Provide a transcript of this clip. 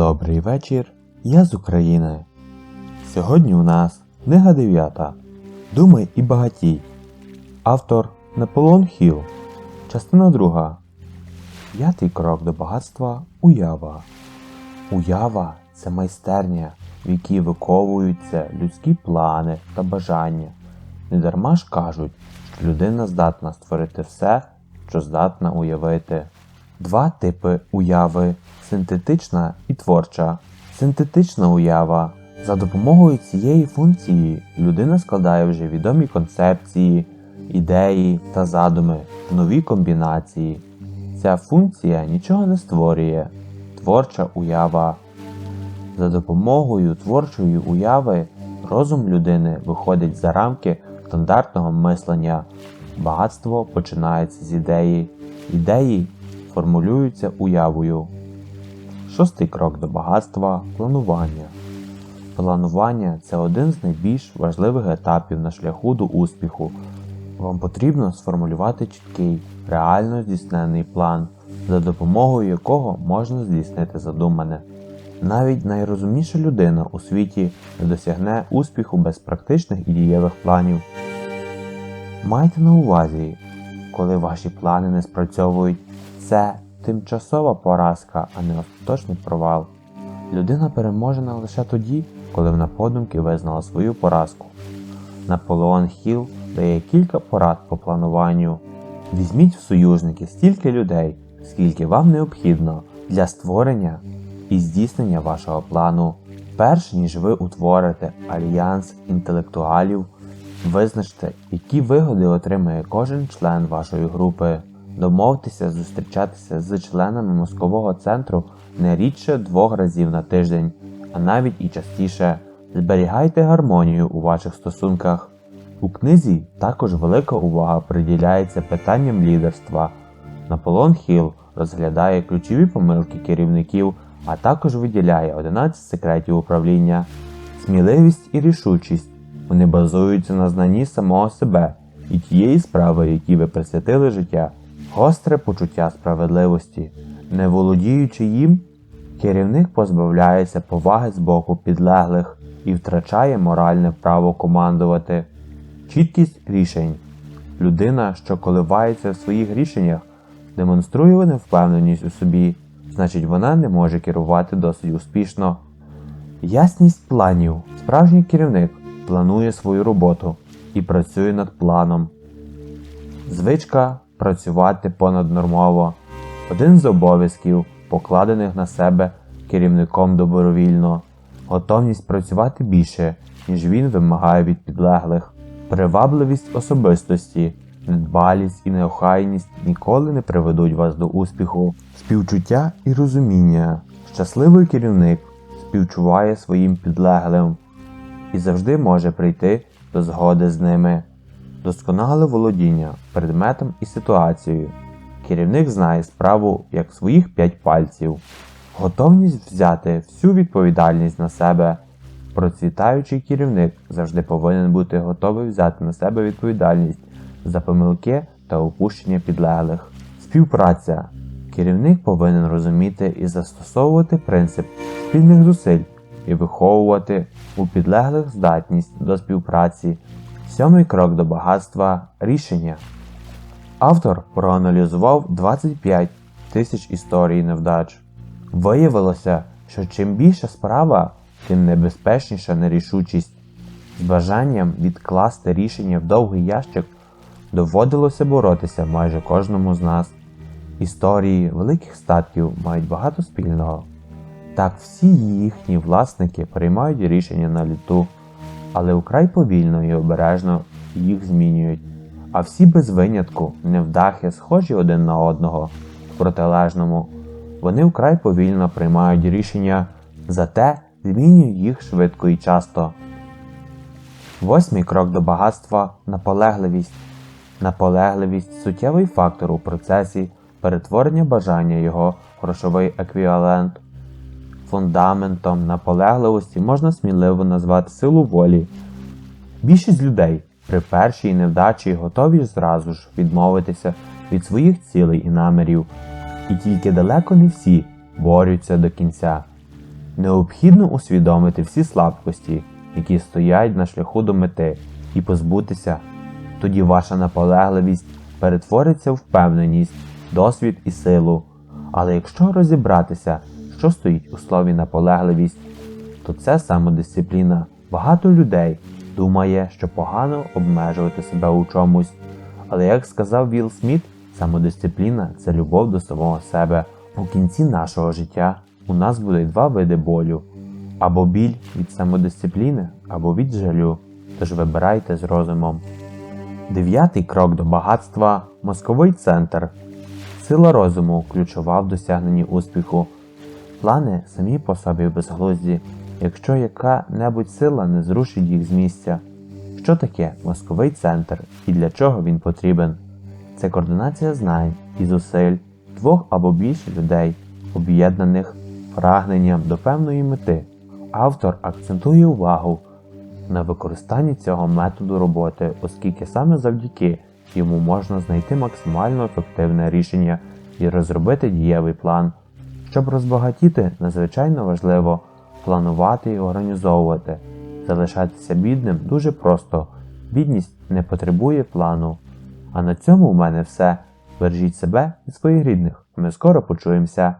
Добрий вечір, я з України. Сьогодні у нас книга 9. Думай і багатій. Автор Наполеон Хіл. Частина 2. П'ятий крок до багатства уява. Уява це майстерня, в якій виковуються людські плани та бажання. Недарма ж кажуть, що людина здатна створити все, що здатна уявити. Два типи уяви синтетична і творча. Синтетична уява. За допомогою цієї функції людина складає вже відомі концепції, ідеї та задуми в нові комбінації. Ця функція нічого не створює. Творча уява. За допомогою творчої уяви розум людини виходить за рамки стандартного мислення. Багатство починається з ідеї. Ідеї формулюються уявою. Шостий крок до багатства планування. Планування це один з найбільш важливих етапів на шляху до успіху. Вам потрібно сформулювати чіткий, реально здійснений план, за допомогою якого можна здійснити задумане. Навіть найрозумніша людина у світі не досягне успіху без практичних і дієвих планів. Майте на увазі, коли ваші плани не спрацьовують, це тимчасова поразка, а не остаточний провал. Людина переможена лише тоді, коли вона подумки визнала свою поразку. Наполеон Хіл дає кілька порад по плануванню. Візьміть в союзники стільки людей, скільки вам необхідно для створення і здійснення вашого плану. Перш ніж ви утворите альянс інтелектуалів, визначте, які вигоди отримає кожен член вашої групи. Домовтеся зустрічатися з членами мозкового центру не рідше двох разів на тиждень, а навіть і частіше. Зберігайте гармонію у ваших стосунках. У книзі також велика увага приділяється питанням лідерства. Наполеон Хіл розглядає ключові помилки керівників, а також виділяє 11 секретів управління. Сміливість і рішучість вони базуються на знанні самого себе і тієї справи, якій ви присвятили життя, гостре почуття справедливості. Не володіючи їм, керівник позбавляється поваги з боку підлеглих і втрачає моральне право командувати. Чіткість рішень. Людина, що коливається в своїх рішеннях, демонструє невпевненість у собі, значить вона не може керувати досить успішно. Ясність планів. Справжній керівник планує свою роботу і працює над планом. Звичка працювати понаднормово. Один з обов'язків, покладених на себе керівником добровільно, готовність працювати більше, ніж він вимагає від підлеглих, привабливість особистості, недбалість і неохайність ніколи не приведуть вас до успіху, співчуття і розуміння. Щасливий керівник співчуває своїм підлеглим і завжди може прийти до згоди з ними. Досконале володіння предметом і ситуацією. Керівник знає справу як своїх п'ять пальців, готовність взяти всю відповідальність на себе. Процвітаючий керівник завжди повинен бути готовий взяти на себе відповідальність за помилки та упущення підлеглих. Співпраця. Керівник повинен розуміти і застосовувати принцип спільних зусиль і виховувати у підлеглих здатність до співпраці. Сьомий крок до багатства рішення. Автор проаналізував 25 тисяч історій невдач. Виявилося, що чим більша справа, тим небезпечніша нерішучість. З бажанням відкласти рішення в довгий ящик доводилося боротися майже кожному з нас. Історії великих статків мають багато спільного. Так всі їхні власники приймають рішення на літу, але украй повільно і обережно їх змінюють. А всі без винятку невдахи схожі один на одного в протилежному. Вони вкрай повільно приймають рішення, зате змінюють їх швидко і часто. Восьмий крок до багатства наполегливість. Наполегливість суттєвий фактор у процесі перетворення бажання його грошовий еквівалент. Фундаментом наполегливості можна сміливо назвати силу волі. Більшість людей при першій невдачі готові зразу ж відмовитися від своїх цілей і намірів, і тільки далеко не всі борються до кінця. Необхідно усвідомити всі слабкості, які стоять на шляху до мети, і позбутися. Тоді ваша наполегливість перетвориться в впевненість, досвід і силу. Але якщо розібратися, що стоїть у слові наполегливість, то це самодисципліна. Багато людей думає, що погано обмежувати себе у чомусь. Але як сказав Вілл Сміт, самодисципліна це любов до самого себе. У кінці нашого життя у нас будуть два види болю: або біль від самодисципліни, або від жалю. Тож вибирайте з розумом. Дев'ятий крок до багатства мозковий центр. Сила розуму ключова в досягненні успіху. Плани самі по собі безглузді, якщо яка-небудь сила не зрушить їх з місця. Що таке мозковий центр і для чого він потрібен? Це координація знань і зусиль двох або більше людей, об'єднаних прагненням до певної мети. Автор акцентує увагу на використанні цього методу роботи, оскільки саме завдяки йому можна знайти максимально ефективне рішення і розробити дієвий план. Щоб розбагатіти, надзвичайно важливо планувати і організовувати. Залишатися бідним дуже просто. Бідність не потребує плану. А на цьому у мене все. Бережіть себе і своїх рідних. Ми скоро почуємося.